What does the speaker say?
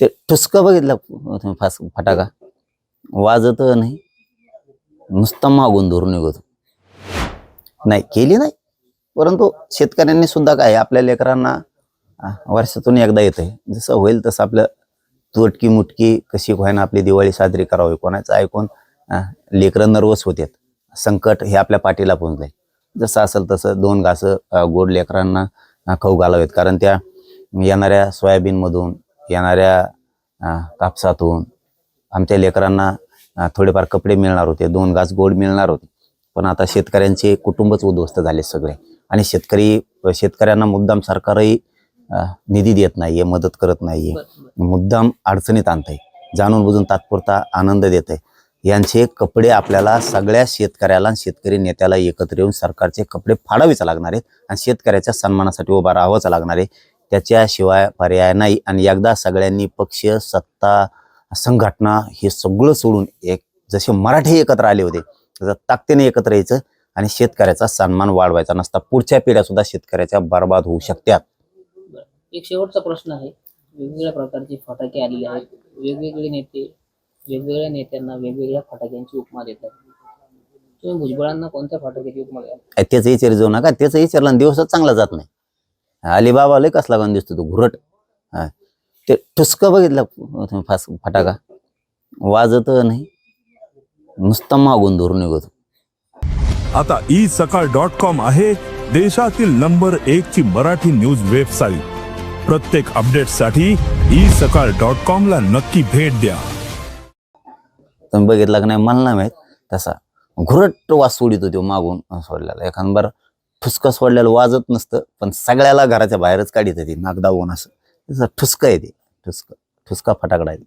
ते ठुसकं बघितलं तुम्ही फास फटाका. वाजत नाही. नुसता मागून धरून निघतो. नाही केली नाही. परंतु शेतकऱ्यांनी सुद्धा काय आपल्या लेकरांना वर्षातून एकदा येत आहे जसं होईल तसं आपलं तुटकी मुटकी कशी व्हायना आपली दिवाळी साजरी करावी कोणाचं ऐकून लेकरं नर्वस होतात संकट हे आपल्या पाठीला पोहोचलंय. जसं असेल तसं दोन घासं गोड लेकरांना खाऊ घालावेत. कारण त्या येणाऱ्या सोयाबीनमधून येणाऱ्या कापसातून आमच्या लेकरांना थोडेफार कपडे मिळणार होते दोन गाज गोड मिळणार होते. पण आता शेतकऱ्यांचे कुटुंबच उद्ध्वस्त झाले सगळे. आणि शेतकरी शेतकऱ्यांना मुद्दाम सरकारही निधी देत नाहीये मदत करत नाहीये. मुद्दाम अडचणीत आणत आहे जाणून बुजून तात्पुरता आनंद देत आहे यांचे कपडे आपल्याला सगळ्या शेतकऱ्याला शेतकरी नेत्याला एकत्र येऊन सरकारचे कपडे फाडावेच लागणार आहेत आणि शेतकऱ्याच्या सन्मानासाठी उभा राहावंच लागणार आहे. त्याच्याशिवाय पर्याय नाही. आणि एकदा सगळ्यांनी पक्ष सत्ता संघटना हे सगळं सोडून एक जसे मराठी एकत्र आले होते तसं ताकदीने एकत्र यायचं आणि शेतकऱ्याचा सन्मान वाढवायचा. नसता पुढच्या पिढ्या सुद्धा शेतकऱ्याच्या बर्बाद होऊ शकतात. एक शेवटचा प्रश्न आहे. वेगवेगळ्या प्रकारचे फटाके आलेले आहेत. वेगवेगळे नेते वेगवेगळ्या नेत्यांना वेगवेगळ्या फटाक्यांची उपमा देतात. तुम्ही भुजबळांना कोणत्या फटाक्याची उपमा द्याल? अ, त्याचं विचार जाऊ नका. त्याचं विचारलं दिवसच चांगला जात नाही. अलिबाबा लय कसला गण दिसतो तो घुरट. हा. ते ठुसका बघितला तुम्ही फास फटाका? वाजत नाही. नुसता मागून धरून निघतो. आता ई सकाळ डॉट कॉम आहे देशातील नंबर एक ची मराठी न्यूज वेबसाईट. प्रत्येक अपडेटसाठी ई सकाळ डॉट कॉम ला नक्की भेट द्या. तुम्ही बघितला का नाही? मला नाही माहीत. तसा. घुरट वास सोडितो तो मागून. सोडलेला एखाद बार ठुसका सोडलेलं वाजत नसतं पण सगळ्याला घराच्या बाहेरच काढित ती नाक दाबून असं. तसं ठुसका आहे ते ठुसका ठुसका फटाकडा आहे.